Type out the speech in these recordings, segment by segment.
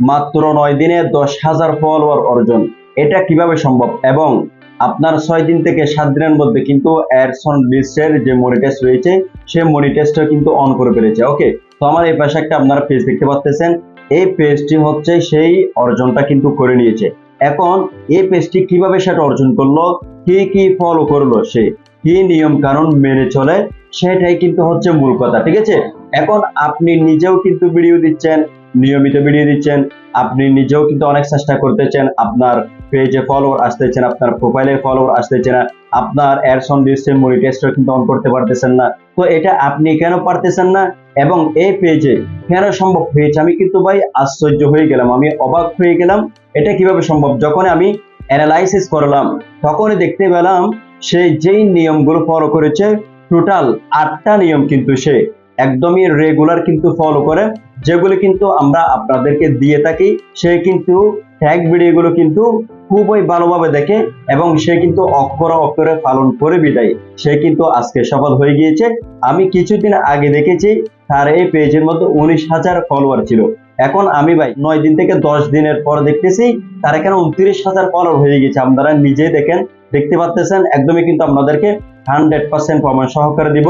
মাত্র নয় দিনে দশ হাজার ফলোয়ার অর্জন। এটা কীভাবে সম্ভব? এবং আপনার ছয় দিন থেকে সাত দিনের মধ্যে কিন্তু অ্যাডসন লিস্টের যে মনি টেস্ট রয়েছে, সেই মনি টেস্টটা কিন্তু অন করে ফেলেছে। ওকে তো আমার এই পাশে একটা আপনারা পেজ দেখতে পাচ্ছেন এই পেজটি হচ্ছে সেই অর্জনটা কিন্তু করে নিয়েছে। এখন এই পেজটি কীভাবে সেটা অর্জন করল? কি কি ফলো করল সে? কি নিয়ম কানুন মেনে চলে? সেটাই কিন্তু হচ্ছে মূল কথা। ঠিক আছে? এখন আপনি নিজেও কিন্তু ভিডিও দিচ্ছেন। নিয়মিত ভিডিও দিচ্ছেন। আপনি নিজেও কিন্তু অনেক চেষ্টা করতেছেন। আপনার পেজে ফলোয়ার আসতেছেন আপনার প্রোফাইলে ফলোয়ার আসতেছে না, আপনার অ্যাডসন লিস্টে মনিটেস্টও কিন্তু অন করতে পারতেছেন না। তো এটা আপনি কেন পারতেছেন না? এবং এই পেজে কেন সম্ভব হয়েছে? আমি কিন্তু ভাই আশ্চর্য হয়ে গেলাম, আমি অবাক হয়ে গেলাম, এটা কীভাবে সম্ভব? যখন আমি অ্যানালাইসিস করলাম, তখনই দেখতে পেলাম, সে যেই নিয়মগুলো ফলো করেছে টোটাল আটটা নিয়ম কিন্তু সে একদমই রেগুলার কিন্তু ফলো করে, যেগুলো কিন্তু আমরা আপনাদেরকে দিয়ে থাকি। সে কিন্তু ট্যাগ ভিডিওগুলো কিন্তু খুবই ভালোভাবে দেখে এবং সে কিন্তু অক্ষর অক্ষরে পালন করে বিদায়। সে কিন্তু আজকে সফল হয়ে গিয়েছে। আমি কিছুদিন আগে দেখেছি, তার এই পেজের মধ্যে উনিশ হাজার ফলোয়ার ছিল। এখন আমি ভাই নয় দিন থেকে দশ দিনের পর দেখতেছি, তার এখানে উনত্রিশ হাজার ফলোয়ার হয়ে গেছে আপনারা নিজেই দেখেন দেখতে পাচ্ছেন একদমই কিন্তু আপনাদেরকে হান্ড্রেড পার্সেন্ট প্রমাণ সহকারে দিব।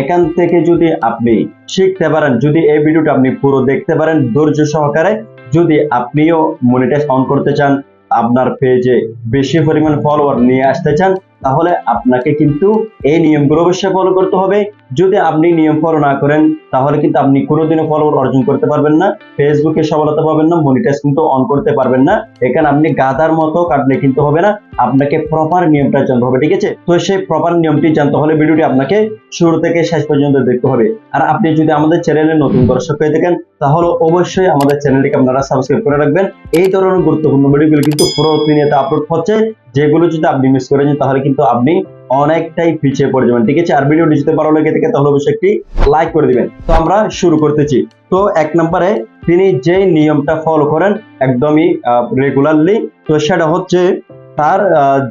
এখান থেকে যদি আপনি শিখতে পারেন, যদি এই ভিডিওটা আপনি পুরো দেখতে পারেন, ধৈর্য সহকারে যদি আপনিও মনিটাইজ অন করতে চান, আপনার পেজে বেশি পরিমাণ ফলোয়ার নিয়ে আসতে চান তাহলে আপনাকে কিন্তু এই নিয়মগুলো অবশ্যই ফলো করতে হবে। যদি আপনি নিয়ম ফলো না করেন, তাহলে কিন্তু আপনি কোনোদিনও ফলোয়ার অর্জন করতে পারবেন না। ফেসবুকে সফলতা পাবেন না মনিটাইজ কিন্তু অন করতে পারবেন না। এখানে আপনি গাদার মতো কাটলে কিন্তু হবে না। আপনাকে প্রপার নিয়মটা জানতে হবে, ঠিক আছে? তো সেই প্রপার নিয়মটি জানতে হলে ভিডিওটি আপনাকে শুরু থেকে শেষ পর্যন্ত দেখতে হবে। আর আপনি যদি আমাদের চ্যানেলে নতুন দর্শক হয়ে থাকেন, তাহলে অবশ্যই আমাদের চ্যানেলটিকে আপনারা সাবস্ক্রাইব করে রাখবেন। এই ধরনের গুরুত্বপূর্ণ ভিডিওগুলো কিন্তু প্রতিনিয়ত আপলোড হচ্ছে। যেগুলো যদি আপনি মিস করে যান তাহলে কিন্তু আপনি অনেকটাই পিছিয়ে পড়ে যাবেন। ঠিক আছে? আর ভিডিওটি যদি ভালো লেগে থাকে, তাহলে অবশ্যই একটি লাইক করে দিবেন। তো আমরা শুরু করতেছি। তো এক নম্বরে তিনি যে নিয়মটা ফলো করেন একদমই রেগুলারলি তো সেটা হচ্ছে তার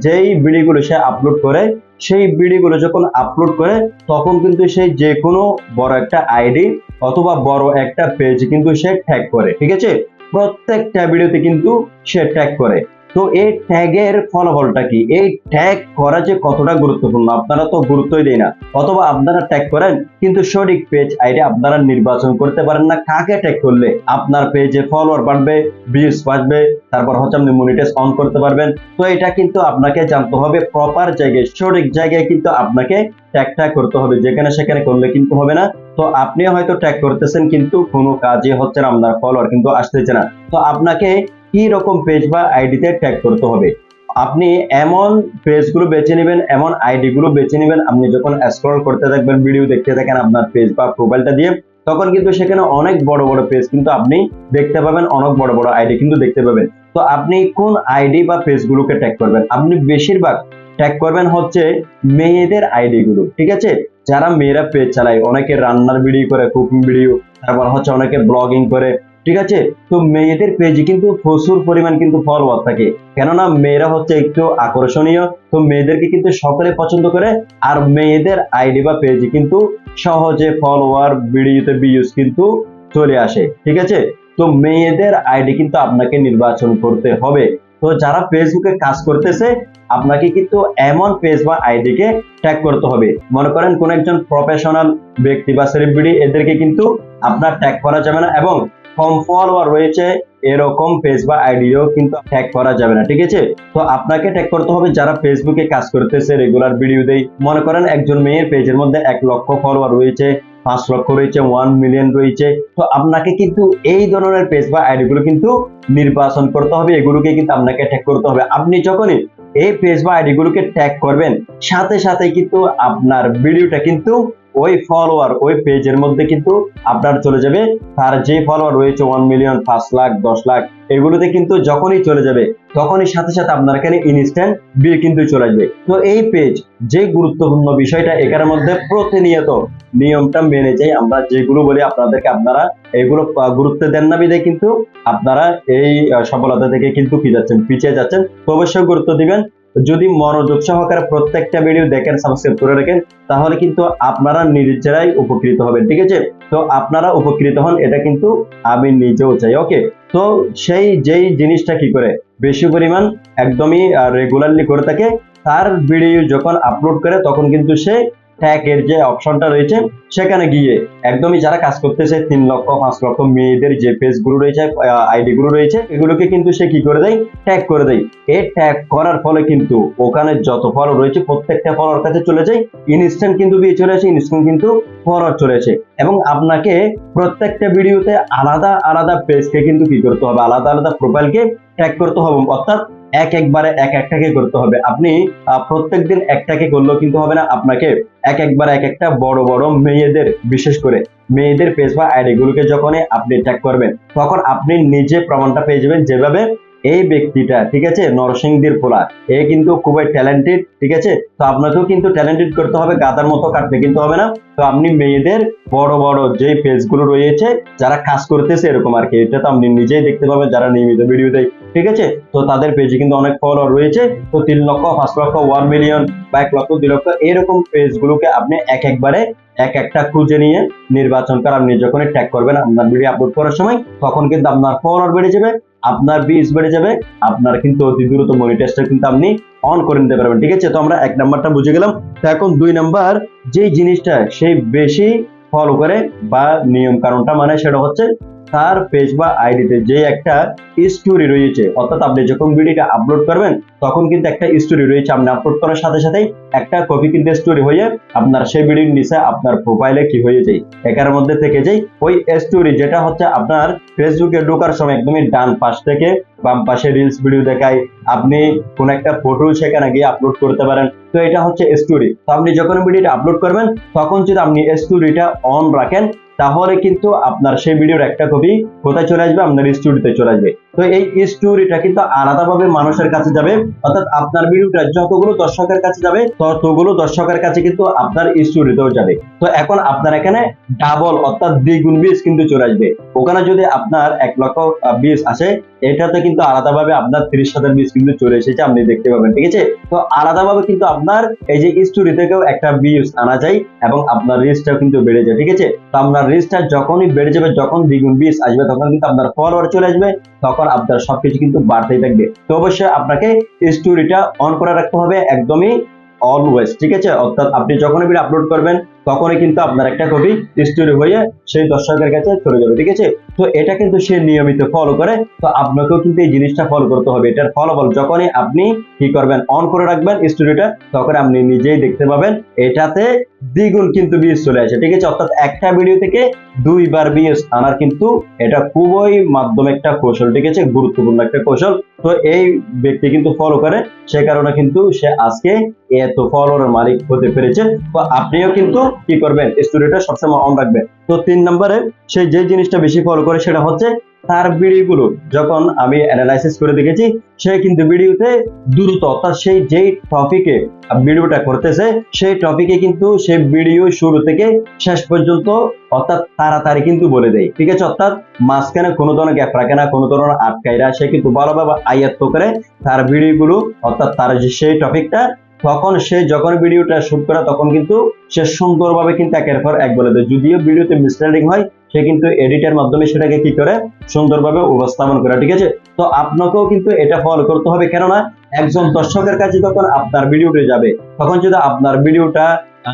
যেই ভিডিওগুলো সে আপলোড করে, সেই ভিডিওগুলো যখন আপলোড করে, তখন কিন্তু সে যে কোনো বড় একটা আইডি অথবা বড় একটা পেজ কিন্তু সে ট্যাগ করে। ঠিক আছে? প্রত্যেকটা ভিডিওতে কিন্তু সে ট্যাগ করে। তো এই ট্যাগের ফলাফলটা কি? এই ট্যাগ করা যে কতটা গুরুত্বপূর্ণ, আপনারা তো গুরুত্বই দেয় না। অথবা আপনারা ট্যাগ করেন, কিন্তু সঠিক পেজ আইডি আপনারা নির্বাচন করতে পারেন না। কাকে ট্যাগ করলে? আপনার পেজে ফলোয়ার বাড়বে ভিউজ বাড়বে, তারপর হচ্ছে আপনি মনিটাইজ অন করতে পারবেন। তো এটা কিন্তু আপনাকে জানতে হবে প্রপার জায়গায়, সঠিক জায়গায় কিন্তু আপনাকে ট্যাগটা করতে হবে। যেখানে সেখানে করলে কিন্তু হবে না। তো আপনি হয়তো ট্যাগ করতেছেন, কিন্তু কোনো কাজে হচ্ছে না, আপনার ফলোয়ার কিন্তু আসতেছে না। তো আপনাকে কি রকম পেজ বা আইডিতে ট্যাগ করতে হবে? আপনি এমন পেজগুলো বেছে নেবেন, এমন আইডি গুলো বেছে নেবেন, আপনি যখন স্ক্রল করতে থাকবেন ভিডিও দেখতে থাকেন আপনার পেজ বা প্রোফাইলটা দিয়ে, তখন কিন্তু সেখানে অনেক বড় বড় পেজ কিন্তু আপনি দেখতে পাবেন, অনেক বড় বড় আইডি কিন্তু দেখতে পাবেন। তো আপনি কোন আইডি বা পেজগুলোকে ট্যাগ করবেন? আপনি বেশিরভাগ ট্যাগ করবেন হচ্ছে মেয়েদের আইডি গুলো, ঠিক আছে? যারা মেয়েরা পেজ চালায়, অনেকে রান্নার ভিডিও করে কুকিং ভিডিও তারপর হচ্ছে অনেকে ব্লগিং করে ঠিক আছে? তো মেয়েদের পেজে কিন্তু প্রচুর পরিমাণ কিন্তু ফলোয়ার থাকে। কেননা মেয়েরা হচ্ছে একটু আকর্ষণীয়, তো মেয়েদেরকে কিন্তু সকলে পছন্দ করে। আর মেয়েদের আইডি বা পেজে কিন্তু সহজে ফলোয়ার ভিডিওতে ভিউজ কিন্তু চলে আসে, ঠিক আছে? তো মেয়েদের আইডি কিন্তু আপনাকে নির্বাচন করতে হবে। তো যারা ফেসবুকে কাজ করতেছে, আপনাকে কিন্তু এমন পেজ বা আইডিকে ট্যাগ করতে হবে। মনে করেন কোন একজন প্রফেশনাল ব্যক্তি বা সেলিব্রিটি এদেরকে কিন্তু আপনার ট্যাগ করা যাবে না এবং কম ফলোয়ার রয়েছে, এরকম পেজ আইডিও কিন্তু ট্যাগ করা যাবে না, ঠিক আছে? তো আপনাকে ট্যাগ করতে হবে যারা ফেসবুকে কাজ করতেছে রেগুলার ভিডিও দেয় মনে করেন একজন মেয়ের পেজের মধ্যে এক লক্ষ ফলোয়ার রয়েছে, পাঁচ লক্ষ রয়েছে ওয়ান মিলিয়ন রয়েছে। তো আপনাকে কিন্তু এই ধরনের পেজ বা আইডি গুলো কিন্তু নির্বাচন করতে হবে, এগুলোকে কিন্তু আপনাকে ট্যাগ করতে হবে। আপনি যখনই এই পেজ বা আইডি গুলোকে ট্যাগ করবেন, সাথে সাথে কিন্তু আপনার ভিডিওটা কিন্তু ওই ফলোয়ার ওই পেজের মধ্যে কিন্তু আপনার চলে যাবে। তার যে ফলোয়ার রয়েছে ওয়ান মিলিয়ন পাঁচ লাখ, দশ লাখ, এগুলোতে কিন্তু যখনই চলে যাবে, তখনই সাথে সাথে আপনার এখানে ইনস্ট্যান্ট বিল কিন্তু চলে আসবে। তো এই পেজ যে গুরুত্বপূর্ণ বিষয়টা এখানের মধ্যে প্রতিনিয়ত নিয়মটা মেনে যাই আমরা যেগুলো বলি, আপনাদেরকে আপনারা এগুলো গুরুত্ব দেন না বিদে কিন্তু আপনারা এই সফলতা থেকে কিন্তু কি যাচ্ছেন, পিছিয়ে যাচ্ছেন। তো অবশ্যই গুরুত্ব দিবেন। যদি মনোযোগ সহকারে প্রত্যেকটা ভিডিও দেখেন সাবস্ক্রাইব করে রাখেন, তাহলে কিন্তু আপনারা নিজেরাই উপকৃত হবেন, ঠিক আছে? তো আপনারা উপকৃত হন, এটা কিন্তু আমি নিজেও চাই ওকে তো সেই যেই জিনিসটা কি করে? বেশি পরিমাণ একদমই রেগুলারলি করে থাকে, তার ভিডিও যখন আপলোড করে, তখন কিন্তু সে ট্যাগের যে অপশনটা রয়েছে, সেখানে গিয়ে একদমই যারা কাজ করতেছে, তিন লক্ষ, পাঁচ লক্ষ মেয়েদের যে পেজগুলো রয়েছে আইডি গুলো রয়েছে, এগুলোকে কিন্তু সে কি করে দেয়? ট্যাগ করে দেয়। এই ট্যাগ করার ফলে কিন্তু ওখানে যত ফলো রয়েছে, প্রত্যেকটা ফলোর কাছে চলে যায়। ইনস্ট্যান্ট কিন্তু বিয়ে চলে আসে ইনস্ট্যান্ট কিন্তু ফলোয়ার চলে আসে। এবং আপনাকে প্রত্যেকটা ভিডিওতে আলাদা আলাদা পেজকে কিন্তু কি করতে হবে? আলাদা আলাদা প্রোফাইলকে ট্যাগ করতে হবে। অর্থাৎ এক একবারে এক একটাকে করতে হবে। আপনি প্রত্যেক দিন একটাকে করলেও কিন্তু হবে না। আপনাকে এক একবার এক একটা বড় বড় মেয়েদের, বিশেষ করে মেয়েদের পেজ বা আইডি গুলোকে যখন আপনি ট্যাগ করবেন, তখন আপনি নিজে প্রমাণটা পেয়ে যাবেন যেভাবে এই ব্যক্তিটা, ঠিক আছে, নরসিংদীর পোলা। এ কিন্তু খুবই ট্যালেন্টেড ঠিক আছে? তো আপনাকেও কিন্তু ট্যালেন্টেড করতে হবে, গাদার মতো কাটতে কিন্তু হবে না। তো আপনি মেয়েদের বড় বড় যে পেজগুলো রয়েছে, যারা কাজ করতেছে এরকম আর কি, এটা তো আপনি নিজেই দেখতে পাবেন যারা নিয়মিত ভিডিও দেয়, ঠিক আছে? তো তাদের পেজে কিন্তু অনেক ফলোয়ার রয়েছে, তো তিন লক্ষ, পাঁচ লক্ষ ওয়ান মিলিয়ন বা এক লক্ষ, দুই লক্ষ এরকম পেজগুলোকে আপনি এক একবারে এক একটা খুঁজে নিয়ে নির্বাচন করে আপনি যখনই ট্যাগ করবেন, আপনার ভিডিও আপলোড করার সময়, তখন কিন্তু আপনার ফলোয়ার বেড়ে যাবে। আপনার বিষ বেড়ে যাবে, আপনার কিন্তু অতি দ্রুত মনিটাইজটা কিন্তু আপনি অন করে নিতে পারবেন, ঠিক আছে? তো আমরা এক নাম্বারটা বুঝে গেলাম। তো এখন দুই নাম্বার যেই জিনিসটা সেই বেশি ফলো করে বা নিয়ম কারণটা মানে সেটা হচ্ছে তার পেজ বা আইডিতে যে একটা স্টোরি রয়েছে, অর্থাৎ আপনি যখন ভিডিওটা আপলোড করবেন, তখন কিন্তু একটা স্টোরি রয়েছে, আপনি আপলোড করার সাথে সাথেই একটা কপি কিন্তু স্টোরি হয়ে আপনার সেই ভিডিওর নিচে আপনার প্রোফাইলে কি হয়ে যায়। একার মধ্যে থেকে যাই ওই স্টোরি যেটা হচ্ছে আপনার ফেসবুকে ঢোকার সময় একদমই ডান পাশ থেকে বাম পাশে রিলস ভিডিও দেখায়, আপনি কোন একটা ফটো সেখানে গিয়ে আপলোড করতে পারেন। তো এটা হচ্ছে স্টোরি তো আপনি যখন ভিডিওটা আপলোড করবেন, তখন যদি আপনি স্টোরিটা অন রাখেন তাহলে কিন্তু আপনার সেই ভিডিওর একটা কপি কোথায় চলে আসবে? আপনার স্টোরিতে চলে আসবে। তো এই স্টোরিটা কিন্তু আলাদাভাবে মানুষের কাছে যাবে। অর্থাৎ আপনার ভিডিওটা যতগুলো দর্শকের কাছে যাবে, ততগুলো দর্শকের কাছে কিন্তু আপনার স্টোরিতেও যাবে। তো এখন আপনার এখানে ডাবল অর্থাৎ দ্বিগুণ বিষ কিন্তু চলে আসবে। ওখানে যদি আপনার এক লক্ষ বিষ আসে এটাতে কিন্তু আলাদাভাবে আপনার তিরিশ হাজার বিশ কিন্তু চলে এসেছে, আপনি দেখতে পাবেন, ঠিক আছে? তো আলাদাভাবে কিন্তু আপনার এই যে স্টোরি থেকেও একটা ভিউজ আনা যায় এবং আপনার রিচটাও কিন্তু বেড়ে যায়, ঠিক আছে? তো আপনার রিচটা যখনই বেড়ে যাবে, যখন দ্বিগুণ বিশ আসবে, তখন কিন্তু আপনার ফলোয়ার চলে আসবে, তখন আপনার সবকিছু কিন্তু বাড়তেই থাকবে। তো অবশ্যই আপনাকে স্টোরিটা অন করে রাখতে হবে একদমই অলওয়েজ ঠিক আছে? অর্থাৎ আপনি যখন ভিডিও আপলোড করবেন, তখনই কিন্তু আপনার একটা কপি স্টোরি হয়ে সেই দর্শকের কাছে চলে যাবে, ঠিক আছে? তো এটা কিন্তু সে নিয়মিত ফলো করে। তো আপনাকেও কিন্তু এই জিনিসটা ফলো করতে হবে। এটার ফলাফল যখনই আপনি কি করবেন অন করে রাখবেন স্টোরিটা তখন আপনি নিজেই দেখতে পাবেন। এটাতে দ্বিগুণ কিন্তু বিএস চলে আসে, ঠিক আছে? অর্থাৎ একটা ভিডিও থেকে দুইবার বিএস আনার কিন্তু এটা খুবই মাধ্যম একটা কৌশল, ঠিক আছে? গুরুত্বপূর্ণ একটা কৌশল। তো এই ব্যক্তি কিন্তু ফলো করে, সে কারণে কিন্তু সে আজকে এত ফলোয়ারের মালিক হতে পেরেছে। তো আপনিও কিন্তু কি করবেন স্টোরিটা সবসময় অন রাখবেন। তো তিন নম্বরে সে যে জিনিসটা বেশি ফলো করে সেটা হচ্ছে তার ভিডিওগুলো যখন আমি অ্যানালাইসিস করে দেখেছি, সে কিন্তু ভিডিওতে দ্রুত, অর্থাৎ সেই যেই টপিকে ভিডিওটা করতেছে, সেই টপিকে কিন্তু সে ভিডিও শুরু থেকে শেষ পর্যন্ত, অর্থাৎ তাড়াতাড়ি কিন্তু বলে দেয়। ঠিক আছে? অর্থাৎ মাঝখানে কোনো ধরনের গ্যাপ রাখে না, কোনো ধরনের আটকাইরা সে কিন্তু ভালোভাবে আয়াত্ত করে তার ভিডিওগুলো অর্থাৎ তার সেই টপিকটা তখন সে যখন ভিডিওটা শুট করে তখন কিন্তু সে সুন্দরভাবে কিন্তু একের পর এক বলে দেয়। যদিও ভিডিওতে মিসলিডিং হয় সে কিন্তু এডিটের মাধ্যমে সেটাকে কি করে? সুন্দরভাবে উপস্থাপন করে ঠিক আছে? তো আপনাকেও কিন্তু এটা ফলো করতে হবে। কেননা একজন দর্শকের কাছে যখন আপনার ভিডিওটা যাবে তখন যদি আপনার ভিডিওটা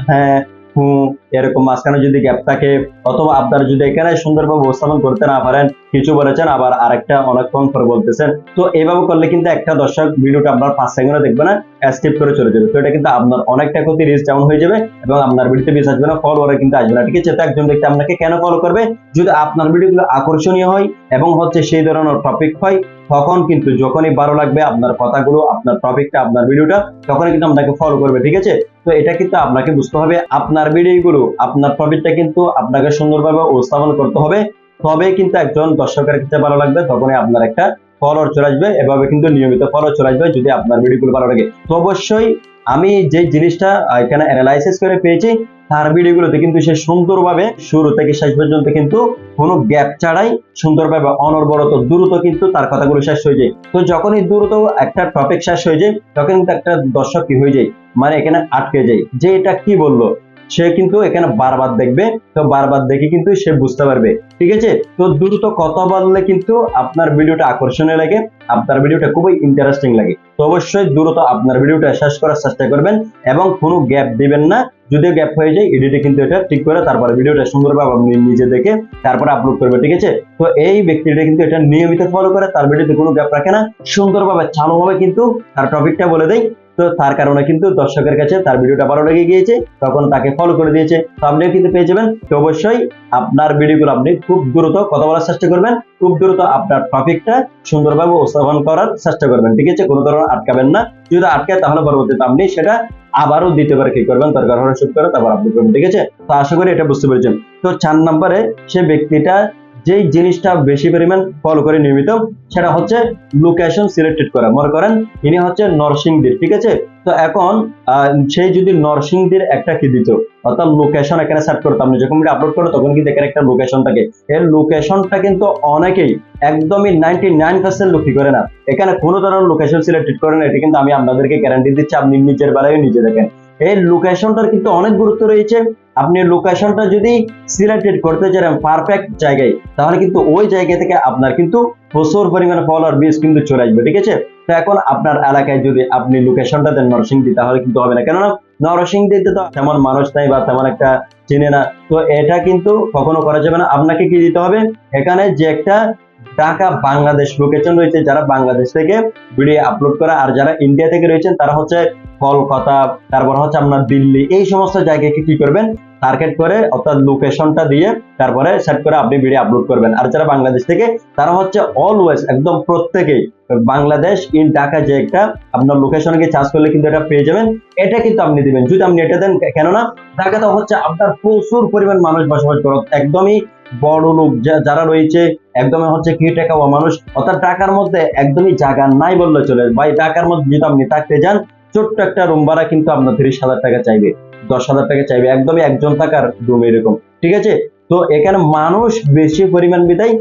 হ্যাঁ হুম, এরকম মাঝখানে যদি গ্যাপ থাকে, অথবা আপনারা যদি এখানে সুন্দরভাবে উপস্থাপন করতে না পারেন, কিছু বলেছেন, আবার আরেকটা অনেকক্ষণ বলতেছেন। তো এইভাবে করলে কিন্তু একটা দর্শক ভিডিওটা আপনার পাঁচ সেকেন্ডে দেখবে না স্কিপ করে চলে যাবে। তো এটা কিন্তু আপনার অনেকটা ক্ষতি ডাউন হয়ে যাবে এবং আপনার ভিডিওতে আসবে না ফলোয়ারে কিন্তু আসবে না। ঠিক আছে? তো একজন আপনাকে কেন ফলো করবে? যদি আপনার ভিডিওগুলো আকর্ষণীয় হয় এবং হচ্ছে সেই ধরনের টপিক হয়, তখন কিন্তু যখনই ভালো লাগবে আপনার কথাগুলো, আপনার টপিকটা আপনার ভিডিওটা, তখনই কিন্তু আপনাকে ফলো করবে। ঠিক আছে? তো এটা কিন্তু আপনাকে বুঝতে হবে, আপনার ভিডিওগুলো আপনার প্রফিটটা কিন্তু আপনাকে সুন্দরভাবে উপস্থাপন করতে হবে। তবে কিন্তু একজন দর্শকের কাছে ভালো লাগবে, তখনই আপনার একটা ফলোয়ার চলে আসবে, এভাবে কিন্তু নিয়মিত ফলোয়ার চলে আসবে যদি আপনার ভিডিওগুলো ভালো লাগে। তো অবশ্যই আমি যে জিনিসটা এখানে অ্যানালাইসিস করে পেয়েছি, তার ভিডিওগুলোতে কিন্তু সে সুন্দরভাবে শুরু থেকে শেষ পর্যন্ত কিন্তু কোনো গ্যাপ ছাড়াই সুন্দরভাবে অনর্বরত দ্রুত কিন্তু তার কথাগুলো শেষ হয়ে যায়। তো যখনই দ্রুত একটা টপিক শেষ হয়ে যায়, তখন কিন্তু একটা দর্শক কি হয়ে যায়? মানে এখানে আটকে যায় যে এটা কি বলল? সে কিন্তু এখানে বারবার দেখবে, তো বারবার দেখে কিন্তু সে বুঝতে পারবে। ঠিক আছে? তো দ্রুত কথা বললে কিন্তু আপনার ভিডিওটা আকর্ষণীয় লাগে, আপনার ভিডিওটা খুবই ইন্টারেস্টিং লাগে। তো অবশ্যই দ্রুত আপনার ভিডিওটা শেষ করার চেষ্টা করবেন এবং কোনো গ্যাপ দিবেন না। যদিও গ্যাপ হয়ে যায় এডিটে কিন্তু এটা ঠিক করে তারপরে ভিডিওটা সুন্দরভাবে আপনি নিজে দেখে তারপরে আপলোড করবে, ঠিক আছে? তো এই ব্যক্তিটা কিন্তু এটা নিয়মিত ফলো করে, তার ভিডিওতে কোনো গ্যাপ রাখে না। সুন্দরভাবে চালুভাবে কিন্তু তার টপিকটা বলে দেয়। তো তার কারণে কিন্তু দর্শকের কাছে তার ভিডিওটা ভালো লেগে গিয়েছে, তখন তাকে ফলো করে দিয়েছে। তো আপনিও কিন্তু পেয়ে যাবেন। তো অবশ্যই আপনার ভিডিওগুলো আপনি খুব দ্রুত কথা বলার চেষ্টা করবেন, খুব দ্রুত আপনার টপিকটা সুন্দরভাবে উপস্থাপন করার চেষ্টা করবেন, ঠিক আছে? কোনো ধরনের আটকাবেন না। যদি আটকায়, তাহলে পরবর্তীতে আপনি সেটা আবারও দ্বিতীয়বার কি করবেন দরকার হলে শুট করে, তারপর আপনি করবেন, ঠিক আছে? তো আশা করি এটা বুঝতে পেরেছেন। তো চার নম্বরে সে ব্যক্তিটা যেই জিনিসটা বেশি পরিমাণ ফলো করে নিয়মিত, সেটা হচ্ছে লোকেশন সিলেক্টেড করা। মনে করেন, ইনি হচ্ছে নরসিংদীর, ঠিক আছে? তো এখন সেই যদি নরসিংদীর একটা কি দিত? অর্থাৎ লোকেশন এখানে সেট করতো। আপনি যখন আপলোড করো তখন কিন্তু এখানে একটা লোকেশন থাকে। এর লোকেশনটা কিন্তু অনেকেই একদমই নাইনটি নাইন পার্সেন্ট লোক করে না। এখানে কোনো ধরনের লোকেশন সিলেক্টেড করে না। এটা কিন্তু আমি আপনাদেরকে গ্যারান্টি দিচ্ছি। আপনি নিজের বেলায় নিজে দেখেন। এই লোকেশনটার কিন্তু অনেক গুরুত্ব রয়েছে। আপনি লোকেশনটা যদি সিলেক্টেড করতে চান পারফেক্ট জায়গায়, তাহলে কিন্তু ওই জায়গা থেকে আপনার কিন্তু প্রচুর পরিমাণে ফলোয়ার বেস কিন্তু চলে আসবে, ঠিক আছে? তো এখন আপনার এলাকায় যদি আপনি লোকেশনটা দেন নরসিংদী, তাহলে কিন্তু হবে না। কেননা নরসিংদীতে তো তেমন মানুষ নাই বা তেমন একটা চিনে না। তো এটা কিন্তু কখনো করা যাবে না। আপনাকে কি দিতে হবে? এখানে যে একটা ঢাকা বাংলাদেশ লোকেশন রয়েছে, যারা বাংলাদেশ থেকে ভিডিও আপলোড করা, আর যারা ইন্ডিয়া থেকে রয়েছেন, তারা হচ্ছে কলকাতা, তারপর হচ্ছে আপনার দিল্লি, এই সমস্ত জায়গাকে কি করবেন? টার্গেট করে অর্থাৎ লোকেশনটা দিয়ে তারপরে সেট করে আপনি ভিডিও আপলোড করবেন। আর যারা বাংলাদেশ থেকে, তারা হচ্ছে অলওয়েজ একদম প্রত্যেকেই বাংলাদেশ ইন ঢাকা যে একটা আপনার লোকেশনে গিয়ে চার্জ করলে কিন্তু এটা পেয়ে যাবেন। এটা কিন্তু আপনি দিবেন। যদি আপনি এটা দেন, কেননা ঢাকাতে হচ্ছে আপনার প্রচুর পরিমাণ মানুষ বসবাস করে। একদমই বড় লোক যারা রয়েছে, একদমই হচ্ছে কি টাকা মানুষ। অর্থাৎ টাকার মধ্যে একদমই জায়গা নাই বললে চলে। ভাই টাকার মধ্যে যদি আপনি থাকতে যান ছোট্ট একটা রুম ভাড়া কিন্তু আপনার তিরিশ হাজার টাকা চাইবে, দশ হাজার টাকা চাইবে, একদমই একজন থাকার রুম এরকম, ঠিক আছে? তো এখানে মানুষ বেশি পরিমাণ বিদায়,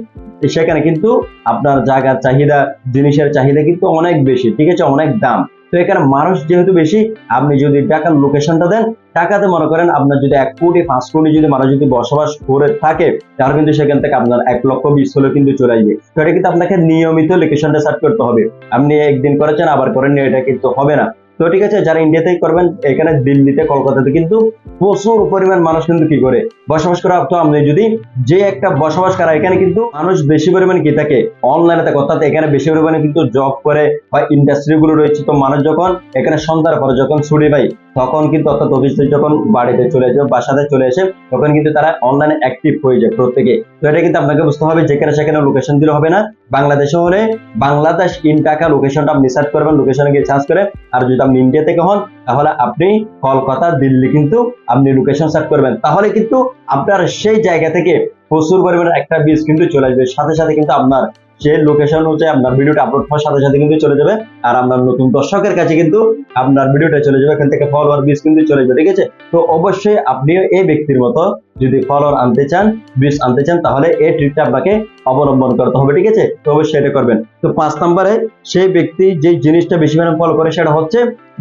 সেখানে কিন্তু আপনার জায়গার চাহিদা, জিনিসের চাহিদা কিন্তু অনেক বেশি, ঠিক আছে? অনেক দাম। তো এখানে মানুষ যেহেতু বেশি, আপনি যদি টাকার লোকেশনটা দেন, টাকাতে মনে করেন আপনার যদি এক কোটি, পাঁচ কোটি যদি মানুষ যদি বসবাস করে থাকে, তাহলে কিন্তু সেখান থেকে আপনার এক লক্ষ বিশ হলে কিন্তু চলে আসবে। তো এটা কিন্তু আপনাকে নিয়মিত লোকেশনটা সেট করতে হবে। আপনি একদিন করেছেন, আবার করেন এটা কিন্তু হবে না। তো ঠিক আছে, যারা ইন্ডিয়াতেই করবেন, এখানে দিল্লিতে, কলকাতাতে, কিন্তু প্রচুর পরিমাণ মানুষ কিন্তু কি করে? বসবাস করা তো আপনি যদি যে একটা বসবাস করা, এখানে কিন্তু মানুষ বেশি পরিমাণে কি থাকে? অনলাইনে থাকে, অর্থাৎ এখানে বেশি পরিমাণে কিন্তু জব করে বা ইন্ডাস্ট্রি গুলো রয়েছে, তো মানুষ যখন এখানে সন্ধ্যার পরে, যখন ছুটি পাই তখন কিন্তু অর্থাৎ অফিস যখন বাড়িতে চলে আসে বাসাতে চলে আসে তখন কিন্তু তারা অনলাইনে অ্যাক্টিভ হয়ে যায় প্রত্যেকে। তো এটা কিন্তু আপনাকে বুঝতে হবে, যেখানে সেখানে লোকেশন দিলে হবে না। বাংলাদেশে হলে বাংলাদেশ ইন টাকা লোকেশনটা আপনি সার্চ করবেন লোকেশনে গিয়ে সার্চ করে। আর যদি আপনি ইন্ডিয়া থেকে হন, তাহলে আপনি কলকাতা, দিল্লি কিন্তু আপনি লোকেশন সার্চ করবেন। তাহলে কিন্তু আপনার সেই জায়গা থেকে প্রচুর পরিমাণে একটা বীজ কিন্তু চলে আসবে। সাথে সাথে কিন্তু আপনার সেই লোকেশন অনুযায়ী আপনার ভিডিওটা আপলোড হওয়ার সাথে সাথে কিন্তু চলে যাবে। আর আপনার নতুন দর্শকের কাছে কিন্তু আপনার ভিডিওটা চলে যাবে, এখান থেকে ফলোয়ার বীজ কিন্তু চলে যাবে, ঠিক আছে? তো অবশ্যই আপনিও এই ব্যক্তির মতো যদি ফলোয়ার আনতে চান বীজ আনতে চান, তাহলে এই ট্রিকটা আপনাকে অবলম্বন করতে হবে, ঠিক আছে? তো অবশ্যই এটা করবেন। তো পাঁচ নম্বরে সেই ব্যক্তি যে জিনিসটা বেশি পরিমাণে ফলো করে, সেটা হচ্ছে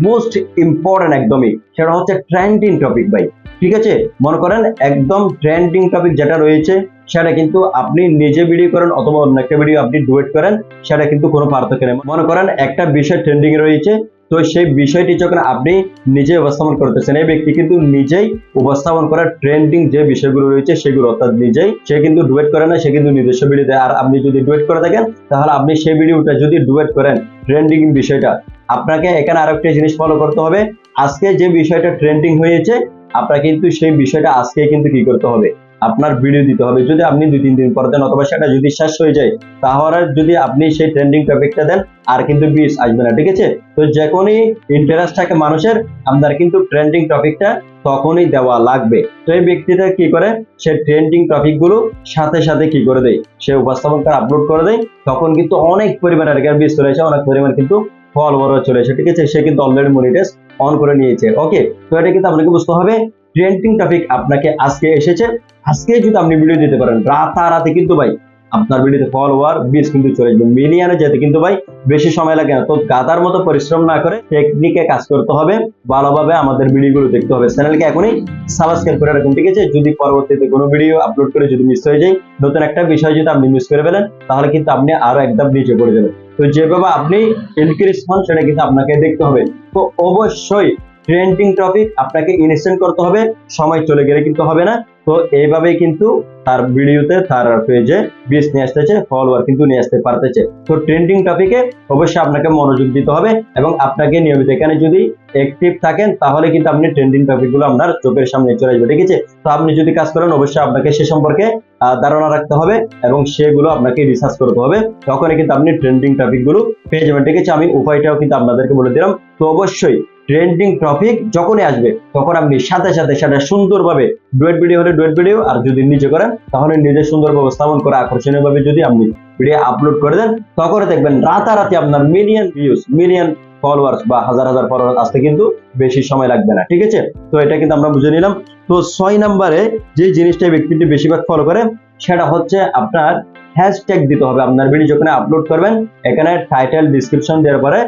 মোস্ট ইম্পর্টেন্ট একদমই, সেটা হচ্ছে ট্রেন্ডিং টপিক ভাই, ঠিক আছে? মনে করেন একদম ট্রেন্ডিং টপিক যেটা রয়েছে সেটা কিন্তু আপনি নিজে ভিডিও করেন অথবা অন্য একটা ভিডিও আপনি ডুয়েট করেন, সেটা কিন্তু কোনো পার্থক্য নেই। মনে করেন একটা বিষয় ট্রেন্ডিং রয়েছে, তো সেই বিষয়টি যখন আপনি নিজে উপস্থাপন করতেছেন, এই ব্যক্তি কিন্তু নিজেই উপস্থাপন করার ট্রেন্ডিং যে বিষয়গুলো রয়েছে, সেগুলো অর্থাৎ নিজেই, সে কিন্তু ডুয়েট করে না, সে কিন্তু নিজস্ব ভিডিও দেয়। আর আপনি যদি ডুয়েট করে থাকেন, তাহলে আপনি সেই ভিডিওটা যদি ডুয়েট করেন ট্রেন্ডিং বিষয়টা, আপনাকে এখানে আরেকটা জিনিস ফলো করতে হবে। আজকে যে বিষয়টা ট্রেন্ডিং হয়েছে আপনার কিন্তু সেই বিষয়টা আজকে কিন্তু কি করতে হবে? আপনার ভিডিও দিতে হবে। যদি আপনি দুই, তিন দিন পর দেন অথবা সেটা যদি শেষ হয়ে যায়, তাহলে যদি আপনি সেই ট্রেন্ডিং টপিকটা দেন, আর কিন্তু বিষ আসবে না, ঠিক আছে? তো যখনই ইন্টারেস্ট থাকে মানুষের, আপনার কিন্তু ট্রেন্ডিং টপিকটা তখনই দেওয়া লাগবে। তো এই ব্যক্তিটা কি করে? সে ট্রেন্ডিং টপিকগুলো সাথে সাথে কি করে দেয়? সে উপস্থাপন করে আপলোড করে দেয়, তখন কিন্তু অনেক পরিমাণ পরিমাণে বিষ চলে আসে, অনেক পরিমাণ কিন্তু ফলোয়ারও চলে আসে, ঠিক আছে? সে কিন্তু অলরেডি মনিটাইজ অন করে নিয়েছে ওকে তো এটা কিন্তু আপনাকে বুঝতে হবে ট্রেন্ডিং টপিক আপনাকে আজকে এসেছে। আজকে যদি আপনি ভিডিও দিতে পারেন, রাতারাতি কিন্তু ভাই, আপনার ভিডিওতে ফলোয়ার বিশ কিন্তু চলে যাবে। মিলিয়নে যেতে কিন্তু ভাই, বেশি সময় লাগে না। তো গাদার মতো পরিশ্রম না করে টেকনিকে কাজ করতে হবে। ভালোভাবে আমাদের ভিডিওগুলো দেখতে হবে। চ্যানেলকে এখনই সাবস্ক্রাইব করে রাখুন, ঠিক আছে? যদি পরবর্তীতে কোনো ভিডিও আপলোড করে যদি মিস হয়ে যায়, নতুন একটা বিষয় যদি আপনি মিস করে ফেলেন, তাহলে কিন্তু আপনি আরও একদম নিচে পড়ে যাবেন। তো যেভাবে আপনি ইনক্রিজ হন, সেটা কিন্তু আপনাকে দেখতে হবে। তো অবশ্যই ট্রেন্ডিং টপিক আপনাকে ইনস্ট্যান্ট করতে হবে সময় চলে গেলে কিন্তু হবে না। তো এইভাবেই কিন্তু তার ভিডিওতে তার পেজে বিস নিয়ে আসতেছে ফলোয়ার কিন্তু নিয়ে আসতে পারতেছে। তো ট্রেন্ডিং টপিকে অবশ্যই আপনাকে মনোযোগ দিতে হবে এবং আপনাকে নিয়মিত এখানে যদি অ্যাক্টিভ থাকেন, তাহলে কিন্তু আপনি ট্রেন্ডিং টপিকগুলো আপনার চোখের সামনে চলে আসবে, ঠিক আছে? তো আপনি যদি কাজ করেন, অবশ্যই আপনাকে সে সম্পর্কে ধারণা রাখতে হবে এবং সেগুলো আপনাকে রিসার্চ করতে হবে। তখনই কিন্তু আপনি ট্রেন্ডিং টপিকগুলো পেয়ে যাবেন, ঠিক আছে? আমি উপায়টাও কিন্তু আপনাদেরকে বলে দিলাম। তো অবশ্যই ট্রেন্ডিং টপিক যখনই আসবে, তখন আপনি সাথে সাথে সেটা সুন্দরভাবে ডুয়েট ভিডিও হলে ডুয়েট ভিডিও আর যদি নিজে করেন, তাহলে নিজে সুন্দর ব্যবস্থাপন করে আকর্ষণীয় ভাবে যদি আপনি ভিডিও আপলোড করে দেন তখন দেখবেন রাতারাতি আপনার মিলিয়ন ভিউজ মিলিয়ন ফলোয়ার্স বা হাজার হাজার ফলোয়ার্স আসতে কিন্তু বেশি সময় লাগবে না, ঠিক আছে? তো এটা কিন্তু আমরা বুঝে নিলাম। তো ছয় নম্বরে যে জিনিসটা ব্যক্তিটি বেশিরভাগ ফলো করে, সেটা হচ্ছে আপনার হ্যাশট্যাগ দিতে হবে। আপনার ভিডিও যখন আপলোড করবেন, এখানে টাইটেল ডিসক্রিপশন দেওয়ার পরে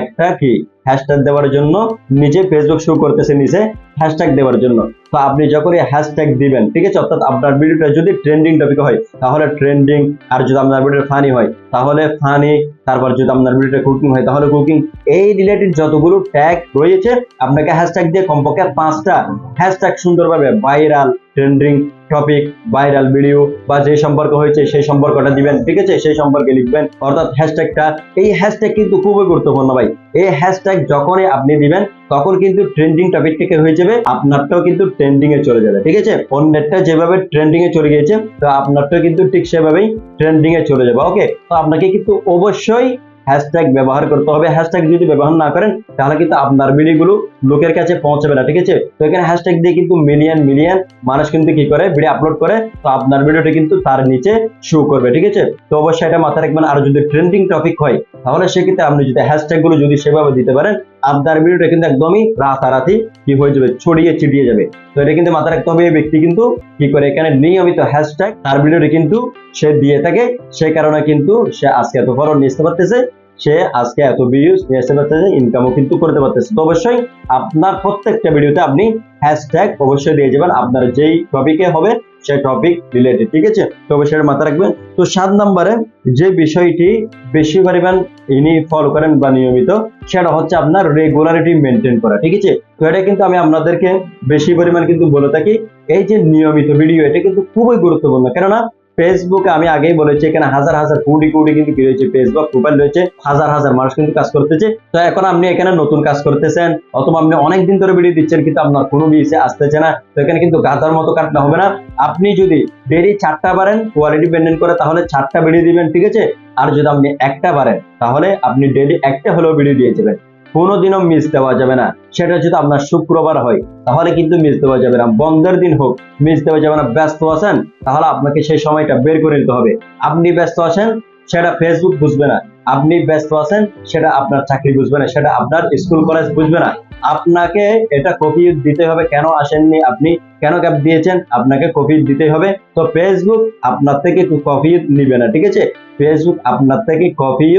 একটা কি? হ্যাশট্যাগ দেওয়ার জন্য নিজে ফেসবুক শো করতেছে নিচে। হ্যাশট্যাগ দেওয়ার জন্য। তো আপনি যখন এই হ্যাশট্যাগ দিবেন, ঠিক আছে? অর্থাৎ আপনার ভিডিওটা যদি ট্রেন্ডিং টপিক হয়, তাহলে ট্রেন্ডিং আর যদি আপনার ভিডিও ফানি হয়, তাহলে ফানি তারপর যদি আপনার ভিডিওটা কুকিং হয়, তাহলে কুকিং এই রিলেটেড যতগুলো ট্যাগ রয়েছে, আপনাকে হ্যাশট্যাগ দিয়ে কমপক্ষে পাঁচটা হ্যাশট্যাগ সুন্দরভাবে viral trending topic viral video বা যে সম্পর্ক হয়েছে, সেই সম্পর্কটা দিবেন, ঠিক আছে? সেই সম্পর্কে লিখবেন। অর্থাৎ হ্যাশট্যাগটা এই হ্যাশট্যাগ কিন্তু খুবই গুরুত্বপূর্ণ ভাই। এই হ্যাশট্যাগ যখনই আপনি দিবেন তখন কিন্তু ট্রেন্ডিং টপিক থেকে হয়ে যাবে, আপনারটাও কিন্তু ট্রেন্ডিং এ চলে যাবে, ঠিক আছে? অন্যেরটা যেভাবে ট্রেন্ডিং এ চলে গিয়েছে, তো আপনারটাও কিন্তু ঠিক সেভাবেই ট্রেন্ডিং এ চলে যাবে ওকে তো আপনাকে কিন্তু অবশ্যই হ্যাশট্যাগ ব্যবহার করতে হবে হ্যাশট্যাগ যদি ব্যবহার না করেন, তাহলে কিন্তু আপনার ভিডিওগুলো লোকের কাছে পৌঁছাবে না, ঠিক আছে? তো এখানে হ্যাশট্যাগ দিয়ে কিন্তু মিলিয়ন মিলিয়ন মানুষ কিন্তু কি করে ভিডিও আপলোড করে, তো আপনার ভিডিওটা কিন্তু তার নিচে শো করবে, ঠিক আছে? তো অবশ্যই এটা মাথায় রাখবেন, আর যদি ট্রেন্ডিং টপিক হয় তাহলে সেক্ষেত্রে আপনি যদি হ্যাশট্যাগগুলো যদি সেভাবে দিতে পারেন, আপনার ভিডিওটা কিন্তু একদমই রাতারাতি কি হয়ে যাবে, ছড়িয়ে ছিটিয়ে যাবে। তো এটা কিন্তু মাথায় রাখতে হবে এই ব্যক্তি কিন্তু কি করে, এখানে নিয়মিত হ্যাশট্যাগ তার ভিডিওটা কিন্তু সে দিয়ে থাকে সেই কারণে কিন্তু সে আজকে এত ফলো নিয়ে পারতেছে, সে আজকে এত ভিউজ নিয়ে আসতে পারতেছে ইনকামও কিন্তু করতে পারতেছে। তো অবশ্যই আপনার প্রত্যেকটা ভিডিওতে আপনি হ্যাশট্যাগ অবশ্যই দিয়ে যাবেন, আপনার যেই টপিকে হবে সেই টপিক রিলেটেড ঠিক আছে? তো এটা মাথায় রাখবেন। তো সাত নম্বরে যে বিষয়টি বেশি পরিমাণ ইনি ফলো করেন বা নিয়মিত, সেটা হচ্ছে আপনার রেগুলারিটি মেনটেন করা, ঠিক আছে? তো এটা কিন্তু আমি আপনাদেরকে বেশি পরিমাণ কিন্তু বলে থাকি, এই যে নিয়মিত ভিডিও এটা কিন্তু খুবই গুরুত্বপূর্ণ। কেননা ফেসবুকে আমি আগেই বলেছি, এখানে হাজার হাজার কোটি কোটি কিন্তু কি রয়েছে? ফেসবুক প্রোফাইল রয়েছে, হাজার হাজার মানুষ কিন্তু কাজ করতেছে। তো এখন আপনি এখানে নতুন কাজ করতেছেন, অথবা আপনি অনেক দিন ধরে ভিডিও দিচ্ছেন, কিন্তু আপনার কোনো বিএসে আসতেছে না। তো এখানে কিন্তু গাধার মতো কাটলে হবে না। আপনি যদি ডেলি চারটা বারেন কোয়ালিটি মেনটেন করে, তাহলে চারটা ভিডিও দিবেন, ঠিক আছে? আর যদি আপনি একটা বারেন, তাহলে আপনি ডেলি একটা হলেও ভিডিও দিয়ে যাবেন কোনোদিনও মিস দেওয়া যাবে না। সেটা যদি আপনার শুক্রবার হয়, তাহলে কিন্তু মিস দেওয়া যাবে না। বন্ধের দিন হোক, মিস দেওয়া যাবে না। ব্যস্ত আছেন, তাহলে আপনাকে সেই সময়টা বের করে নিতে হবে। আপনি ব্যস্ত আছেন, সেটা ফেসবুক বুঝবে না। আপনি ব্যস্ত আছেন, সেটা আপনার চাকরি বুঝবে না। সেটা আপনার স্কুল, কলেজ বুঝবে না। আপনাকে এটা কপি দিতে হবে। কেন আসেননি আপনি? কেন ক্যাপ দিয়েছেন? আপনাকে কপি দিতে হবে। তো ফেসবুক আপনার থেকে কপি নিবে না, ঠিক আছে? ফেসবুক আপনার থেকে কপি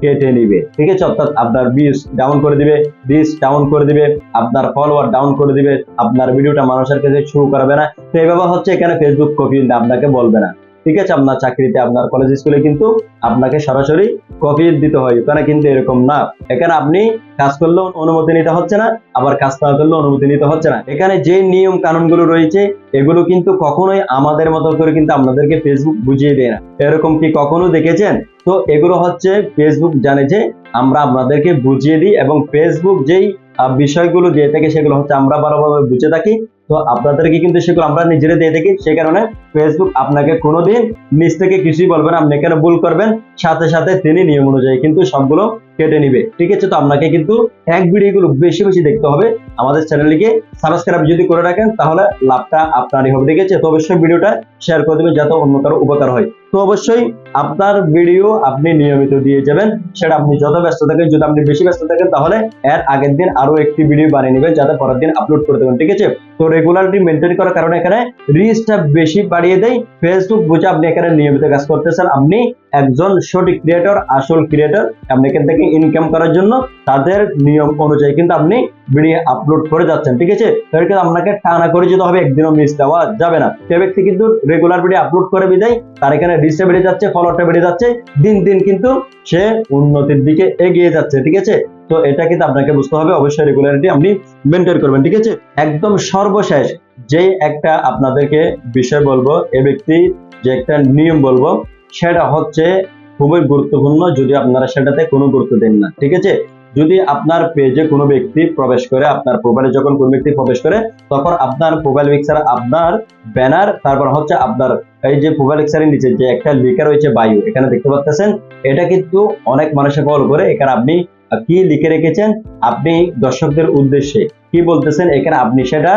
কেটে নিবে। ঠিক আছে? অর্থাৎ আপনার ভিউজ ডাউন করে দিবে রিচ ডাউন করে দিবে, আপনার ফলোয়ার ডাউন করে দিবে, আপনার ভিডিওটা মানুষের কাছে শুরু করাবে না। তো এইভাবে হচ্ছে এখানে ফেসবুক কপি আপনাকে বলবে না। ঠিক আছে, আপনার চাকরিতে, আপনার কলেজ স্কুলে কিন্তু আপনাকে সরাসরি কপি দিতে হয়। ওখানে কিন্তু এরকম না? এখানে আপনি কাজ করলেও অনুমতি নিতে হচ্ছে না, আবার কাজ না করলেও অনুমতি নিতে হচ্ছে না। এখানে যে নিয়ম, কানুনগুলো রয়েছে, এগুলো কিন্তু কখনোই আমাদের মতো করে কিন্তু আপনাদেরকে ফেসবুক বুঝিয়ে দেয় না। এরকম কি কখনো দেখেছেন? তো এগুলো হচ্ছে ফেসবুক জানে যে আমরা আপনাদেরকে বুঝিয়ে দিই এবং ফেসবুক যেই বিষয়গুলো দিয়ে থাকে, সেগুলো হচ্ছে আমরা ভালোভাবে বুঝে থাকি। তো আপনাদেরকে কিন্তু সেগুলো আমরা নিজেরা দিয়ে দেখি সে কারণে ফেসবুক আপনাকে কোনোদিন মিস থেকে কিছুই বলবেন আপনি কেন ভুল করবেন? সাথে সাথে তিনি নিয়ম অনুযায়ী কিন্তু সবগুলো কেটে নিবে। ঠিক আছে, তো আপনাকে কিন্তু এক ভিডিওগুলো বেশি বেশি দেখতে হবে। আমাদের চ্যানেলটিকে সাবস্ক্রাইব যদি করে রাখেন, তাহলে লাভটা আপনারই হবে। ঠিক আছে, তো অবশ্যই ভিডিওটা শেয়ার করে দেবেন যাতে অন্য কারও উপকার হয়। তো অবশ্যই আপনার ভিডিও আপনি নিয়মিত দিয়ে যাবেন। সেটা আপনি যত ব্যস্ত থাকেন, যদি আপনি বেশি ব্যস্ত থাকেন, তাহলে এর আগের দিন আরও একটি ভিডিও বানিয়ে নেবেন যাতে পরের দিন আপলোড করে দেবেন। ঠিক আছে, তো রেগুলারিটি মেনটেন করার কারণে এখানে রিচটা বেশি বাড়িয়ে দেয়। ফেসবুক বুঝে আপনি এখানে নিয়মিত কাজ করতেছেন। আপনি একজন সঠিক ক্রিয়েটর আসল ক্রিয়েটর আপনি এখান থেকে ইনকাম করার জন্য তাদের নিয়ম অনুযায়ী কিন্তু আপনি ভিডিও আপলোড করে যাচ্ছেন, ঠিক আছে? তো এটা কিন্তু আপনাকে টানা করে যেতে হবে, একদিনও মিস দেওয়া যাবে না। সে ব্যক্তি কিন্তু রেগুলার ভিডিও আপলোড করে বিদায়, তার এখানে রিচটা বেড়ে যাচ্ছে ফলোয়ারটা বেড়ে যাচ্ছে, দিন দিন কিন্তু সে উন্নতির দিকে এগিয়ে যাচ্ছে, ঠিক আছে? তো এটা কিন্তু আপনাকে বুঝতে হবে, অবশ্যই রেগুলারিটি আপনি মেনটেন করবেন, ঠিক আছে? একদম সর্বশেষ যে একটা আপনাদেরকে বিষয় বলব, এ ব্যক্তি যে একটা নিয়ম বলব সেটা হচ্ছে খুবই গুরুত্বপূর্ণ যদি আপনারা সেটাতে কোনো গুরুত্ব দেন না, ঠিক আছে? যদি আপনার পেজে কোনো ব্যক্তি প্রবেশ করে, আপনার প্রোফাইলে যখন কোনো ব্যক্তি প্রবেশ করে, তখন আপনার প্রোফাইল পিকচার আপনার ব্যানার তারপর হচ্ছে আপনার এই যে প্রোফাইল পিকচারের নিচে যে একটা লেখা রয়েছে বায়ু এখানে দেখতে পাচ্ছেন, এটা কিন্তু অনেক মানুষে ফলো করে, এখানে আপনি কি লিখে রেখেছেন? আপনি দর্শকদের উদ্দেশ্যে কি বলতেছেন? এখানে আপনি সেটা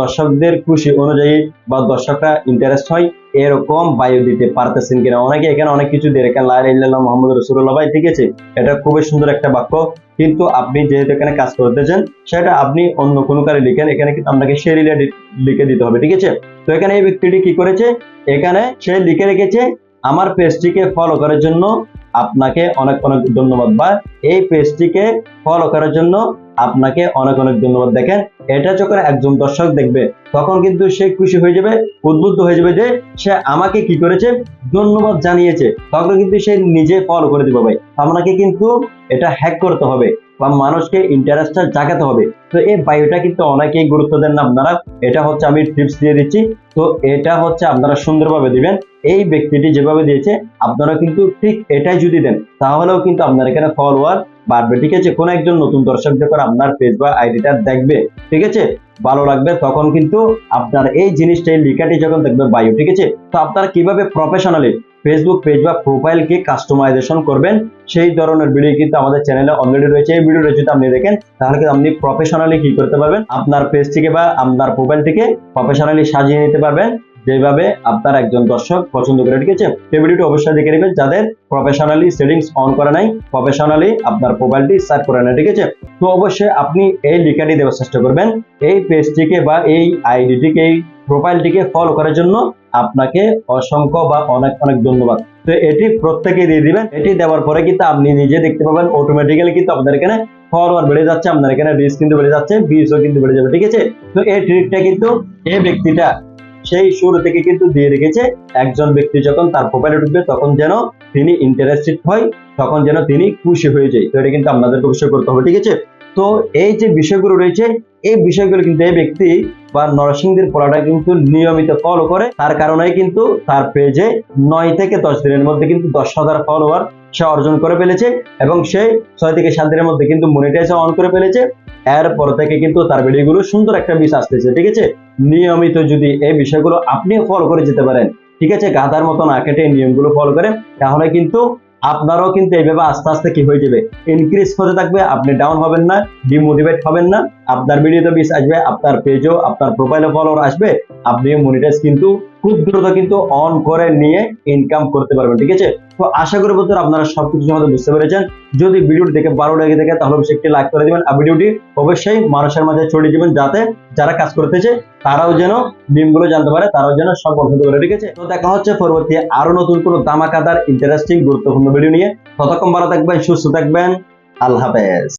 দর্শকদের খুশি অনুযায়ী বা দর্শকরা ইন্টারেস্ট হয় এরকম বায়ু দিতে পারতেছেন কিনা? অনেকে এখানে অনেক কিছু দিয়ে রেখেন। ইল্লাল্লাহ মোহাম্মদ রসুল্লাহ ভাই, ঠিক আছে? এটা খুবই সুন্দর একটা বাক্য। কিন্তু আপনি যেহেতু এখানে কাজ করতেছেন সেটা আপনি অন্য কোনো কারে লিখেন। এখানে কিন্তু আপনাকে সে রিলেটেড লিখে দিতে হবে, ঠিক আছে? তো এখানে এই ব্যক্তিটি কি করেছে? এখানে সে লিখে রেখেছে, আমার পেজটিকে ফলো করার জন্য আপনাকে অনেক অনেক ধন্যবাদ বা এই পেজটিকে ফলো করার জন্য আপনাকে অনেক অনেক ধন্যবাদ দেখেন। এটা যখন একজন দর্শক দেখবে, তখন কিন্তু সে খুশি হয়ে যাবে, উদ্বুদ্ধ হয়ে যাবে যে সে আমাকে কি করেছে? ধন্যবাদ জানিয়েছে। তখন কিন্তু সে নিজে ফলো করে দিবে ভাই। আপনাকে কিন্তু এটা হ্যাক করতে হবে বা মানুষকে ইন্টারেস্টটা জাগাতে হবে। তো এই বায়োটা কিন্তু অনেকেই গুরুত্ব দেন না আপনারা। এটা হচ্ছে আমি টিপস দিয়ে দিচ্ছি। তো এটা হচ্ছে আপনারা সুন্দরভাবে দিবেন। এই ব্যক্তিটি যেভাবে দিয়েছে আপনারা কিন্তু ঠিক এটাই যদি দেন, তাহলেও কিন্তু আপনার এখানে ফলোয়ার বাড়বে ঠিক আছে? কোন একজন নতুন দর্শক যখন আপনার পেজ বা আইডিটা দেখবে, ঠিক আছে? ভালো লাগবে, তখন কিন্তু আপনার এই জিনিসটা, এই লিখাটি যখন দেখবে বায়ু ঠিক আছে? তো আপনারা কীভাবে প্রফেশনালি ফেসবুক পেজ বা প্রোফাইলকে কাস্টমাইজেশন করবেন, সেই ধরনের ভিডিও কিন্তু আমাদের চ্যানেলে অলরেডি রয়েছে। এই ভিডিওটা যদি আপনি দেখেন, তাহলে কিন্তু আপনি প্রফেশনালি কি করতে পারবেন? আপনার পেজ থেকে বা আপনার প্রোফাইল থেকে প্রফেশনালি সাজিয়ে নিতে পারবেন। যেভাবে আপনার একজন দর্শক পছন্দ করে ঠিক আছে সেই ভিডিওটি অবশ্যই দেখে নেবেন। যাদের প্রফেশনালি সেটিংস অন করা নাই প্রফেশনালি আপনার প্রোফাইলটি সেট করে নেয় ঠিক আছে তো অবশ্যই আপনি এই লিখাটি দেওয়ার চেষ্টা করবেন। এই পেজটিকে বা এই আইডিটিকে এই প্রোফাইলটিকে ফলো করার জন্য আপনাকে অসংখ্য বা অনেক অনেক ধন্যবাদ। তো এটি প্রত্যেকে দিয়ে দিবেন। এটি দেওয়ার পরে কিন্তু আপনি নিজে দেখতে পাবেন অটোমেটিক্যালি কিন্তু আপনার এখানে ফলোয়ার বেড়ে যাচ্ছে, আপনার এখানে রিচ কিন্তু বেড়ে যাচ্ছে ভিউসও কিন্তু বেড়ে যাবে, ঠিক আছে? তো এই ট্রিকটা কিন্তু এই ব্যক্তিটা সেই শুরু থেকে কিন্তু দিয়ে রেখেছে একজন ব্যক্তি যখন তার প্রোফাইলে ঢুকবে তখন যেন তিনি ইন্টারেস্টেড হয়, তখন যেন তিনি খুশি হয়ে যায়। তো এটা কিন্তু আপনাদেরকে অবশ্যই করতে হবে, ঠিক আছে? তো এই যে বিষয়গুলো রয়েছে, এই বিষয়গুলো কিন্তু এই ব্যক্তি বা নরসিংদীর পড়াটা কিন্তু নিয়মিত ফলো করে। তার কারণে কিন্তু তার পেজে নয় থেকে দশ দিনের মধ্যে কিন্তু দশ হাজার ফলোয়ার সে অর্জন করে ফেলেছে এবং সে ছয় থেকে সাত দিনের মধ্যে কিন্তু মনিটাইজ অন করে ফেলেছে। এরপর থেকে কিন্তু তার ভিডিওগুলো সুন্দর একটা বিষ আসতেছে, ঠিক আছে? নিয়মিত যদি এই বিষয়গুলো আপনি ফলো করে যেতে পারেন, ঠিক আছে? গাধার মতো না কেটে নিয়মগুলো ফলো করেন, তাহলে কিন্তু আপনারও কিন্তু এইভাবে আস্তে আস্তে কি হয়ে যাবে? ইনক্রিজ হতে থাকবে, আপনি ডাউন হবেন না ডিমোটিভেট হবেন না। আপনার ভিডিওতে বিষ আসবে, আপনার পেজও আপনার প্রোফাইলে ফলোয়ার আসবে, আপনিও মনিটাইজ কিন্তু খুব দ্রুত কিন্তু অন করে নিয়ে ইনকাম করতে পারবেন, ঠিক আছে? তো আশা করি বন্ধুরা আপনারা সবকিছু আমাদের বুঝতে পেরেছেন। যদি ভিডিওটি দেখে ভালো লেগে থাকে তাহলে অবশ্যই একটি লাইক করে দিবেন, আর ভিডিওটি অবশ্যই মানুষের মাঝে ছড়িয়ে দিবেন যাতে যারা কাজ করতেছে তারাও যেন নিয়মগুলো জানতে পারে, তারাও যেন সফল হতে পারে, ঠিক আছে? তো দেখা হচ্ছে পরবর্তী আরও নতুন কোনো দামাকাদার ইন্টারেস্টিং গুরুত্বপূর্ণ ভিডিও নিয়ে। ততক্ষণ ভালো থাকবেন, সুস্থ থাকবেন, আল্লাহ হাফেজ।